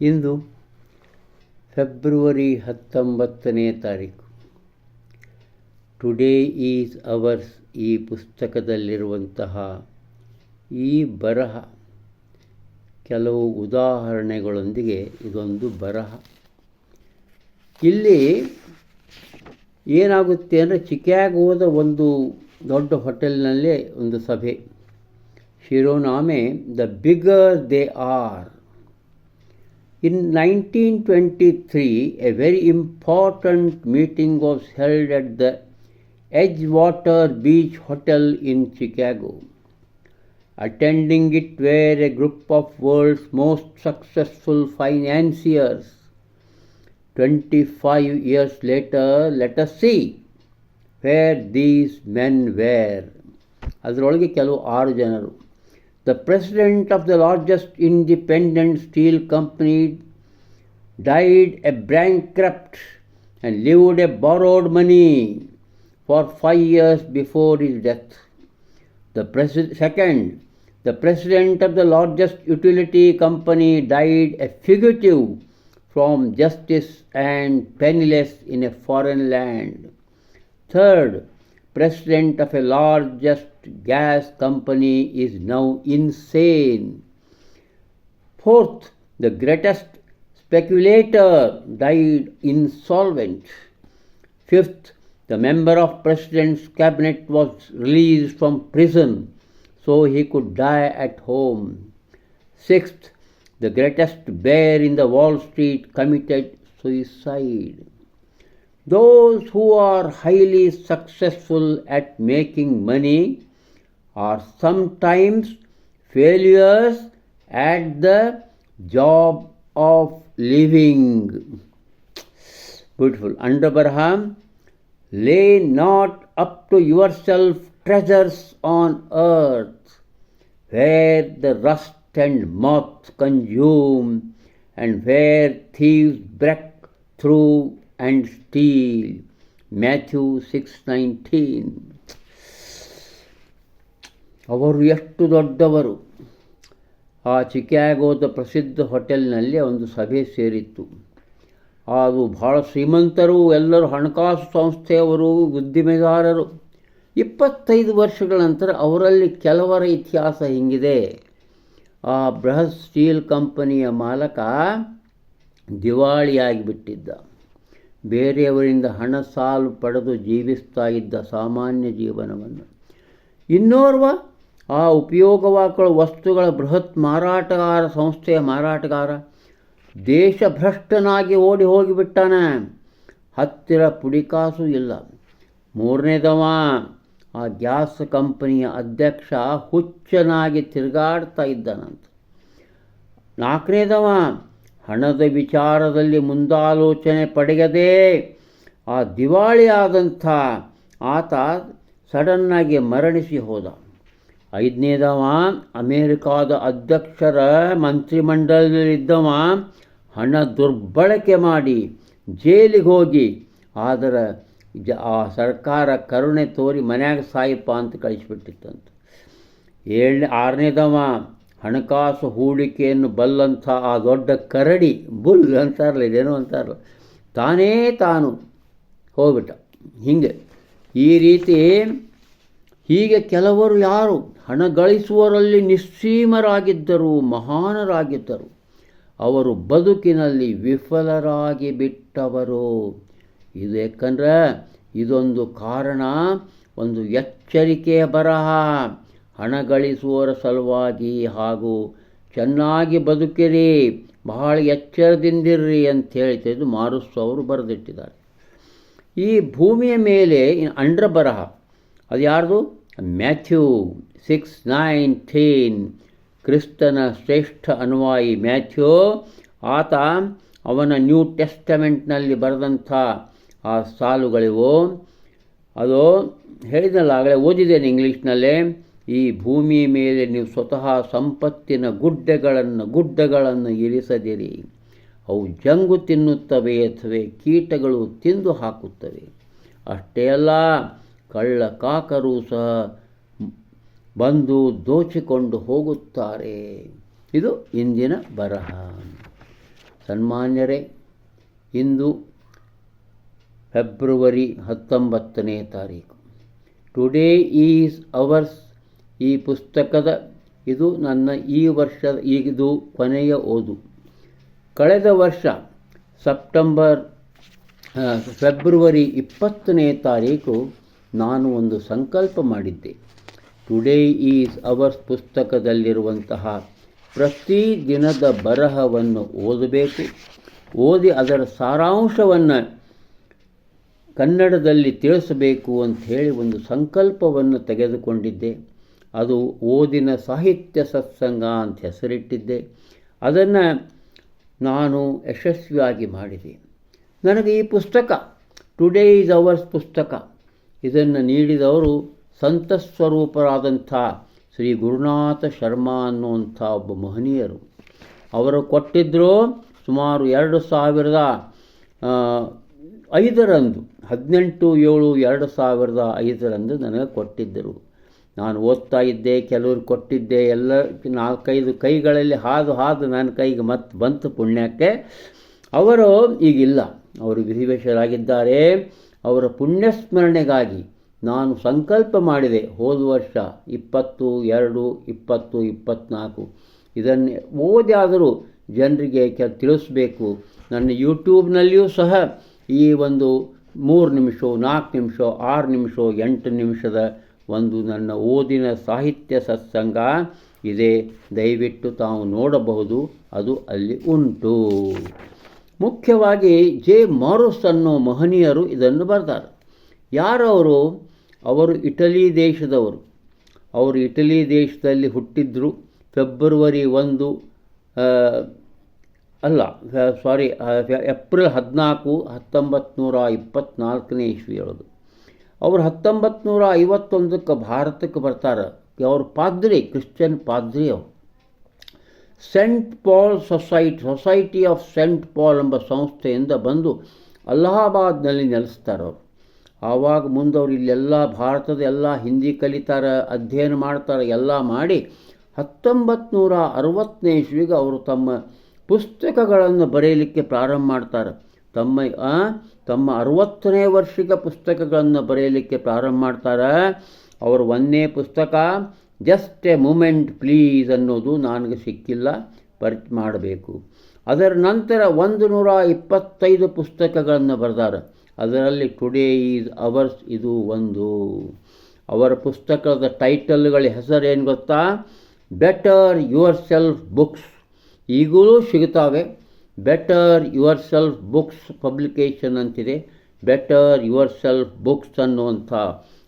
ಇಂದು February ಹತ್ತೊಂಬತ್ತನೇ ತಾರೀಕು. Today is ours ಈ ಪುಸ್ತಕದಲ್ಲಿರುವಂತಹ ಈ ಬರಹ. ಕೆಲವು ಉದಾಹರಣೆಗಳೊಂದಿಗೆ ಇದೊಂದು ಬರಹ. ಇಲ್ಲಿ ಏನಾಗುತ್ತೆ ಅಂದರೆ ಚಿಕ್ಯಾಗೋದ ಒಂದು ದೊಡ್ಡ ಹೋಟೆಲ್ನಲ್ಲೇ ಒಂದು ಸಭೆ ಶಿರೋನಾಮೆ the bigger they are in nineteen twenty three a very important meeting was held at the Edgewater Beach Hotel in Chicago attending it were a group of world's most successful financiers 25 years later let us see where these men were ಅದರೊಳಗೆ ಕೆಲವು ಆರು ಜನರು the president of the largest independent steel company died a bankrupt and lived a borrowed money for five years before his death The pres- second, the president of the largest utility company died a fugitive from justice and penniless in a foreign land. Third, president of a largest gas company is now insane. Fourth, the greatest speculator died insolvent. Fifth, the member of president's cabinet was released from prison so he could die at home. Sixth, the greatest bear in the Wall Street committed suicide. Those who are highly successful at making money are sometimes failures at the job of living. Beautiful. Under Barham, lay not up to yourself treasures on earth, where the rust and moths consume, and where thieves break through and steal. Matthew 6:19 ಅವರು ಎಷ್ಟು ದೊಡ್ಡವರು? ಆ ಚಿಕ್ಯಾಗೋದ ಪ್ರಸಿದ್ಧ ಹೋಟೆಲ್ನಲ್ಲಿ ಒಂದು ಸಭೆ ಸೇರಿತ್ತು. ಅದು ಭಾಳ ಶ್ರೀಮಂತರು ಎಲ್ಲರೂ ಹಣಕಾಸು ಸಂಸ್ಥೆಯವರು ಉದ್ದಿಮೆದಾರರು ಇಪ್ಪತ್ತೈದು ವರ್ಷಗಳ ನಂತರ ಅವರಲ್ಲಿ ಕೆಲವರ ಇತಿಹಾಸ ಹಿಂಗಿದೆ. ಆ ಬೃಹತ್ ಸ್ಟೀಲ್ ಕಂಪನಿಯ ಮಾಲಕ ದಿವಾಳಿಯಾಗಿಬಿಟ್ಟಿದ್ದ. ಬೇರೆಯವರಿಂದ ಹಣ ಸಾಲು ಪಡೆದು ಜೀವಿಸ್ತಾ ಇದ್ದ ಸಾಮಾನ್ಯ ಜೀವನವನ್ನು. ಇನ್ನೋರ್ವ ಆ ಉಪಯೋಗವಾಗುವ ವಸ್ತುಗಳ ಬೃಹತ್ ಮಾರಾಟಗಾರ, ಸಂಸ್ಥೆಯ ಮಾರಾಟಗಾರ, ದೇಶಭ್ರಷ್ಟನಾಗಿ ಓಡಿ ಹೋಗಿಬಿಟ್ಟಾನೆ. ಹತ್ತಿರ ಪುಡಿಕಾಸು ಇಲ್ಲ. ಮೂರನೇದವ ಆ ಗ್ಯಾಸ್ ಕಂಪನಿಯ ಅಧ್ಯಕ್ಷ ಹುಚ್ಚನಾಗಿ ತಿರುಗಾಡ್ತಾ ಇದ್ದಾನಂತ. ನಾಲ್ಕನೇದವ ಹಣದ ವಿಚಾರದಲ್ಲಿ ಮುಂದಾಲೋಚನೆ ಪಡೆಯದೆ ಆ ದಿವಾಳಿ ಆದಂಥ ಆತ ಸಡನ್ನಾಗಿ ಮರಣಿಸಿ ಹೋದ. ಐದನೇದವ ಅಮೇರಿಕಾದ ಅಧ್ಯಕ್ಷರ ಮಂತ್ರಿಮಂಡಲದಲ್ಲಿದ್ದವ, ಹಣ ದುರ್ಬಳಕೆ ಮಾಡಿ ಜೈಲಿಗೆ ಹೋಗಿ, ಆದರ ಜ ಆ ಸರ್ಕಾರ ಕರುಣೆ ತೋರಿ ಮನ್ಯಾಗ ಸಾಯಪ್ಪ ಅಂತ ಕಳಿಸಿಬಿಟ್ಟಿತ್ತಂತ. ಏಳನೇ ಆರನೇದವ ಹಣಕಾಸು ಹೂಡಿಕೆಯನ್ನು ಬಲ್ಲಂಥ ಆ ದೊಡ್ಡ ಕರಡಿ, ಬುಲ್ ಅಂತಾರಲ್ಲ, ಇದೇನೋ ಅಂತಾರಲ್ಲ, ತಾನೇ ತಾನು ಹೋಗ್ಬಿಟ್ಟ. ಹೀಗೆ, ಈ ರೀತಿ ಹೀಗೆ ಕೆಲವರು ಯಾರು ಹಣ ಗಳಿಸುವರಲ್ಲಿ ನಿಸ್ಸೀಮರಾಗಿದ್ದರು, ಮಹಾನರಾಗಿದ್ದರು, ಅವರು ಬದುಕಿನಲ್ಲಿ ವಿಫಲರಾಗಿ ಬಿಟ್ಟವರು. ಇದು ಯಾಕಂದ್ರೆ ಇದೊಂದು ಕಾರಣ, ಒಂದು ಎಚ್ಚರಿಕೆಯ ಬರಹ. ಹಣ ಗಳಿಸುವರ ಸಲುವಾಗಿ ಹಾಗೂ ಚೆನ್ನಾಗಿ ಬದುಕಿರಿ, ಬಹಳ ಎಚ್ಚರದಿಂದಿರ್ರಿ ಅಂತ ಹೇಳ್ತಿದ್ದು ಮಾರುಸ್ಸು ಅವರು ಬರೆದಿಟ್ಟಿದ್ದಾರೆ. ಈ ಭೂಮಿಯ ಮೇಲೆ ಅಂಡ್ರ ಬರಹ, ಅದು ಯಾರ್ದು? Matthew six nineteen. ಕ್ರಿಸ್ತನ ಶ್ರೇಷ್ಠ ಅನುವಾಯಿ ಮ್ಯಾಥ್ಯೂ, ಆತ ಅವನ ನ್ಯೂ ಟೆಸ್ಟಮೆಂಟ್ನಲ್ಲಿ ಬರೆದಂಥ ಆ ಸಾಲುಗಳಿವು. ಅದು ಹೇಳಿದ್ನಲ್ಲ, ಆಗಲೇ ಓದಿದ್ದೇನೆ ಇಂಗ್ಲೀಷ್ನಲ್ಲೇ, ಈ ಭೂಮಿ ಮೇಲೆ ನೀವು ಸ್ವತಃ ಸಂಪತ್ತಿನ ಗುಡ್ಡೆಗಳನ್ನು, ಗುಡ್ಡಗಳನ್ನು ಇರಿಸದಿರಿ. ಅವು ಜಂಗು ತಿನ್ನುತ್ತವೆ ಅಥವಾ ಕೀಟಗಳು ತಿಂದು ಹಾಕುತ್ತವೆ. ಅಷ್ಟೇ ಅಲ್ಲ, ಕಳ್ಳ ಕಾಕರು ಸಹ ಬಂದು ದೋಚಿಕೊಂಡು ಹೋಗುತ್ತಾರೆ. ಇದು ಇಂದಿನ ಬರಹ. ಸನ್ಮಾನ್ಯರೇ, ಇಂದು ಫೆಬ್ರವರಿ ಹತ್ತೊಂಬತ್ತನೇ ತಾರೀಕು. ಟುಡೇ ಈಸ್ ಅವರ್ಸ್ ಈ ಪುಸ್ತಕದ, ಇದು ನನ್ನ ಈ ವರ್ಷದ, ಇದು ಕೊನೆಯ ಓದು. ಕಳೆದ ವರ್ಷ ಸೆಪ್ಟೆಂಬರ್ ಫೆಬ್ರವರಿ ಇಪ್ಪತ್ತನೇ ತಾರೀಕು ನಾನು ಒಂದು ಸಂಕಲ್ಪ ಮಾಡಿದ್ದೆ. ಟುಡೇ ಈಸ್ ಅವರ್ಸ್ ಪುಸ್ತಕದಲ್ಲಿರುವಂತಹ ಪ್ರತಿ ದಿನದ ಬರಹವನ್ನು ಓದಬೇಕು. ಓದಿ ಅದರ ಸಾರಾಂಶವನ್ನು ಕನ್ನಡದಲ್ಲಿ ತಿಳಿಸಬೇಕು ಅಂತ ಹೇಳಿ ಒಂದು ಸಂಕಲ್ಪವನ್ನು ತೆಗೆದುಕೊಂಡಿದ್ದೆ. ಅದು ಓದಿನ ಸಾಹಿತ್ಯ ಸತ್ಸಂಗ ಅಂತ ಹೆಸರಿಟ್ಟಿದ್ದೆ. ಅದನ್ನು ನಾನು ಯಶಸ್ವಿಯಾಗಿ ಮಾಡಿದೆ. ನನಗೆ ಈ ಪುಸ್ತಕ ಟುಡೇ ಈಸ್ ಅವರ್ಸ್ ಪುಸ್ತಕ, ಇದನ್ನು ನೀಡಿದವರು ಸಂತಸ್ವರೂಪರಾದಂಥ ಶ್ರೀ ಗುರುನಾಥ ಶರ್ಮಾ ಅನ್ನುವಂಥ ಒಬ್ಬ ಮಹನೀಯರು. ಅವರು ಕೊಟ್ಟಿದ್ದರು ಸುಮಾರು ಎರಡು ಸಾವಿರದ ಐದರಂದು, ಹದಿನೆಂಟು, ಏಳು, ಎರಡು ಸಾವಿರದ ಐದರಂದು ನನಗೆ ಕೊಟ್ಟಿದ್ದರು. ನಾನು ಓದ್ತಾ ಇದ್ದೆ, ಕೆಲವರು ಕೊಟ್ಟಿದ್ದೆ, ಎಲ್ಲ ನಾಲ್ಕೈದು ಕೈಗಳಲ್ಲಿ ಹಾದು ಹಾದು ನನ್ನ ಕೈಗೆ ಮತ್ತೆ ಬಂತು ಪುಣ್ಯಕ್ಕೆ. ಅವರು ಈಗಿಲ್ಲ, ಅವರು ವಿಧಿವೇಶರಾಗಿದ್ದಾರೆ. ಅವರ ಪುಣ್ಯಸ್ಮರಣೆಗಾಗಿ ನಾನು ಸಂಕಲ್ಪ ಮಾಡಿದೆ ಹೋದ ವರ್ಷ ಇಪ್ಪತ್ತು, ಎರಡು, ಇಪ್ಪತ್ತು ಇಪ್ಪತ್ತ್ನಾಲ್ಕು ಇದನ್ನೇ ಓದಾದರೂ ಜನರಿಗೆ ಕೆ, ತಿಳಿಸ್ಬೇಕು. ನನ್ನ ಯೂಟ್ಯೂಬ್ನಲ್ಲಿಯೂ ಸಹ ಈ ಒಂದು ಮೂರು ನಿಮಿಷ, ನಾಲ್ಕು ನಿಮಿಷ, ಆರು ನಿಮಿಷ, ಎಂಟು ನಿಮಿಷದ ಒಂದು ನನ್ನ ಓದಿನ ಸಾಹಿತ್ಯ ಸತ್ಸಂಗ ಇದೆ. ದಯವಿಟ್ಟು ತಾವು ನೋಡಬಹುದು, ಅದು ಅಲ್ಲಿ ಉಂಟು. ಮುಖ್ಯವಾಗಿ ಜೆ. ಮಾರುಸ್ ಅನ್ನೋ ಮಹನೀಯರು ಇದನ್ನು ಬರ್ತಾರೆ. ಯಾರವರು? ಅವರು ಇಟಲಿ ದೇಶದವರು. ಅವರು ಇಟಲಿ ದೇಶದಲ್ಲಿ ಹುಟ್ಟಿದ್ರು ಫೆಬ್ರವರಿ ಒಂದು ಅಲ್ಲ ಸಾರಿ ಏಪ್ರಿಲ್ ಹದಿನಾಲ್ಕು ಹತ್ತೊಂಬತ್ತು ನೂರ ಇಪ್ಪತ್ತ್ನಾಲ್ಕನೇ ಇಸ್ವಿ ಹೇಳೋದು. ಅವರು ಹತ್ತೊಂಬತ್ತು ನೂರ ಐವತ್ತೊಂದಕ್ಕೆ ಭಾರತಕ್ಕೆ ಬರ್ತಾರೆ. ಅವ್ರ ಪಾದ್ರಿ, ಕ್ರಿಶ್ಚಿಯನ್ ಪಾದ್ರಿ ಅವರು. Saint Paul society society of saint Paul ಎಂಬ ಸಂಸ್ಥೆಯಿಂದ ಬಂದು ಅಲಹಾಬಾದ್ನಲ್ಲಿ ನೆಲೆಸ್ತಾರೆ ಅವರು. ಆವಾಗ ಮುಂದವರು ಇಲ್ಲೆಲ್ಲ ಭಾರತದ ಎಲ್ಲ ಹಿಂದಿ ಕಲಿತಾರೆ, ಅಧ್ಯಯನ ಮಾಡ್ತಾರೆ, ಎಲ್ಲ ಮಾಡಿ ಹತ್ತೊಂಬತ್ತು ನೂರ ಅರವತ್ತನೇ ಇಸ್ವಿಗೆ ಅವರು ತಮ್ಮ ಪುಸ್ತಕಗಳನ್ನು ಬರೆಯಲಿಕ್ಕೆ ಪ್ರಾರಂಭ ಮಾಡ್ತಾರೆ. ತಮ್ಮ ತಮ್ಮ ಅರವತ್ತನೇ ವರ್ಷಿಕ ಪುಸ್ತಕಗಳನ್ನು ಬರೆಯಲಿಕ್ಕೆ ಪ್ರಾರಂಭ ಮಾಡ್ತಾರೆ. ಅವರು ಒಂದೇ ಪುಸ್ತಕ, ಜಸ್ಟ್ ಎ ಮೂಮೆಂಟ್ ಪ್ಲೀಸ್ ಅನ್ನೋದು ನನಗೆ ಸಿಕ್ಕಿಲ್ಲ, ಪರ್ಚ್ ಮಾಡಬೇಕು. ಅದರ ನಂತರ ಒಂದು ನೂರ ಇಪ್ಪತ್ತೈದು ಪುಸ್ತಕಗಳನ್ನು ಬರೆದಾರೆ ಅದರಲ್ಲಿ ಟುಡೇ ಈಸ್ ಅವರ್ಸ್ ಇದು ಒಂದು. ಅವರ ಪುಸ್ತಕದ ಟೈಟಲ್ಗಳ ಹೆಸರೇನು ಗೊತ್ತಾ? ಬೆಟರ್ ಯುವರ್ ಸೆಲ್ಫ್ ಬುಕ್ಸ್ ಈಗಲೂ ಸಿಗುತ್ತವೆ. Better your self books publication ಅಂತಿದೆ. ಬೆಟರ್ ಯುವರ್ ಸೆಲ್ಫ್ ಬುಕ್ಸ್ ಅನ್ನುವಂಥ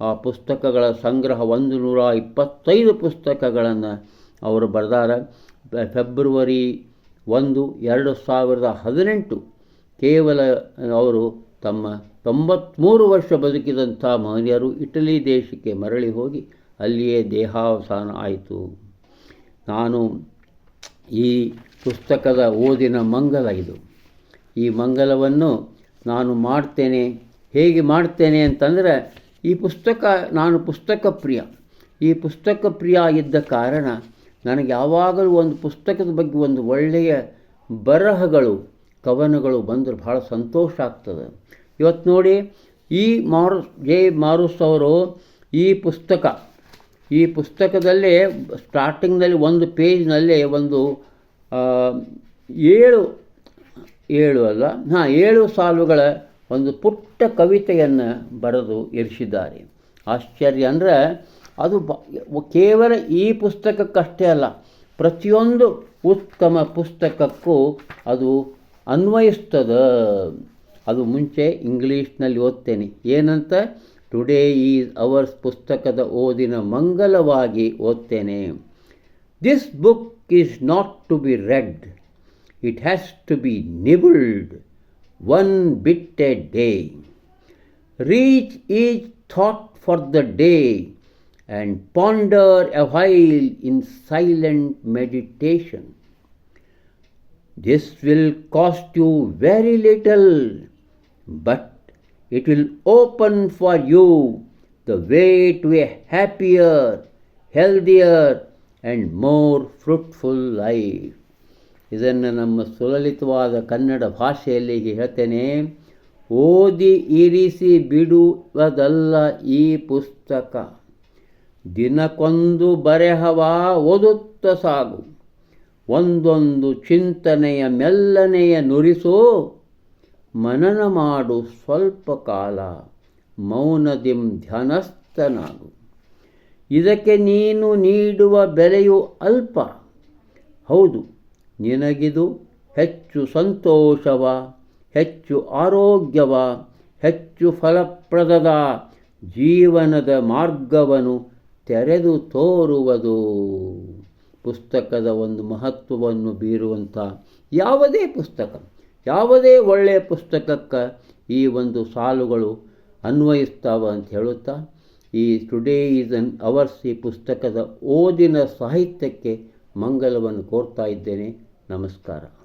ಆ ಪುಸ್ತಕಗಳ ಸಂಗ್ರಹ ಒಂದು ನೂರ ಇಪ್ಪತ್ತೈದು ಪುಸ್ತಕಗಳನ್ನು ಅವರು ಬರೆದಾರ. ಫೆಬ್ರವರಿ ಒಂದು, ಎರಡು ಸಾವಿರದ ಹದಿನೆಂಟು ಕೇವಲ ಅವರು ತಮ್ಮ ತೊಂಬತ್ತ್ಮೂರು ವರ್ಷ ಬದುಕಿದಂಥ ಮಹನೀಯರು ಇಟಲಿ ದೇಶಕ್ಕೆ ಮರಳಿ ಹೋಗಿ ಅಲ್ಲಿಯೇ ದೇಹಾವಸಾನ ಆಯಿತು. ನಾನು ಈ ಪುಸ್ತಕದ ಓದಿನ ಮಂಗಲ ಇದು. ಈ ಮಂಗಲವನ್ನು ನಾನು ಮಾಡ್ತೇನೆ, ಹೇಗೆ ಮಾಡ್ತೇನೆ ಅಂತಂದರೆ, ಈ ಪುಸ್ತಕ, ನಾನು ಪುಸ್ತಕ ಪ್ರಿಯ. ಈ ಪುಸ್ತಕ ಪ್ರಿಯ ಇದ್ದ ಕಾರಣ ನನಗೆ ಯಾವಾಗಲೂ ಒಂದು ಪುಸ್ತಕದ ಬಗ್ಗೆ ಒಂದು ಒಳ್ಳೆಯ ಬರಹಗಳು, ಕವನಗಳು ಬಂದರೆ ಭಾಳ ಸಂತೋಷ ಆಗ್ತದೆ. ಇವತ್ತು ನೋಡಿ, ಈ ಮಾರು, ಜೆ. ಮಾರುಸ್ ಅವರು ಈ ಪುಸ್ತಕ ಈ ಪುಸ್ತಕದಲ್ಲಿ ಸ್ಟಾರ್ಟಿಂಗ್ನಲ್ಲಿ ಒಂದು ಪೇಜ್ನಲ್ಲೇ ಒಂದು ಏಳು ಏಳು ಅಲ್ಲ, ಹಾಂ, ಏಳು ಸಾಲುಗಳ ಒಂದು ಪುಟ್ಟ ಕವಿತೆಯನ್ನು ಬರೆದು ಇರಿಸಿದ್ದಾರೆ. ಆಶ್ಚರ್ಯ ಅಂದರೆ, ಅದು ಕೇವಲ ಈ ಪುಸ್ತಕಕ್ಕಷ್ಟೇ ಅಲ್ಲ, ಪ್ರತಿಯೊಂದು ಉತ್ತಮ ಪುಸ್ತಕಕ್ಕೂ ಅದು ಅನ್ವಯಿಸ್ತದ. ಅದು ಮುಂಚೆ ಇಂಗ್ಲೀಷ್ನಲ್ಲಿ ಓದ್ತೇನೆ. ಏನಂತ? ಟುಡೇ ಈಸ್ ಅವರ್ಸ್ ಪುಸ್ತಕದ ಓದಿನ ಮಂಗಲವಾಗಿ ಓದ್ತೇನೆ this book is not to be read it has to be nibbled one bit a day reach each thought for the day and ponder a while in silent meditation This will cost you very little, but it will open for you the way to a happier, healthier, and more fruitful life. ಇದನ್ನು ನಮ್ಮ ಸುಲಲಿತವಾದ ಕನ್ನಡ ಭಾಷೆಯಲ್ಲಿ ಹೇಳ್ತೇನೆ. ಓದಿ ಇರಿಸಿ ಬಿಡುವುದಲ್ಲ ಈ ಪುಸ್ತಕ. ದಿನಕ್ಕೊಂದು ಬರೆಹವ ಓದುತ್ತ ಸಾಗು. ಒಂದೊಂದು ಚಿಂತನೆಯ ಮೆಲ್ಲನೆಯ ನುರಿಸು. ಮನನ ಮಾಡು ಸ್ವಲ್ಪ ಕಾಲ, ಮೌನದಿಂ ಧ್ಯಾನಸ್ಥನಾಗು. ಇದಕ್ಕೆ ನೀನು ನೀಡುವ ಬೆಲೆಯು ಅಲ್ಪ. ಹೌದು, ನಿನಗಿದು ಹೆಚ್ಚು ಸಂತೋಷವ, ಹೆಚ್ಚು ಆರೋಗ್ಯವ, ಹೆಚ್ಚು ಫಲಪ್ರದದ ಜೀವನದ ಮಾರ್ಗವನ್ನು ತೆರೆದು ತೋರುವುದು. ಪುಸ್ತಕದ ಒಂದು ಮಹತ್ವವನ್ನು ಬೀರುವಂಥ ಯಾವುದೇ ಪುಸ್ತಕ. ಯಾವುದೇ ಒಳ್ಳೆಯ ಪುಸ್ತಕಕ್ಕೆ ಈ ಒಂದು ಸಾಲುಗಳು ಅನ್ವಯಿಸ್ತಾವ ಅಂತ ಹೇಳುತ್ತಾ, ಈ ಟುಡೇ ಈಸ್ ಅನ್ ಅವರ್ಸ್ ಈ ಪುಸ್ತಕದ ಓದಿನ ಸಾಹಿತ್ಯಕ್ಕೆ ಮಂಗಲವನ್ನು ಕೋರ್ತಾ ಇದ್ದೇನೆ. ನಮಸ್ಕಾರ.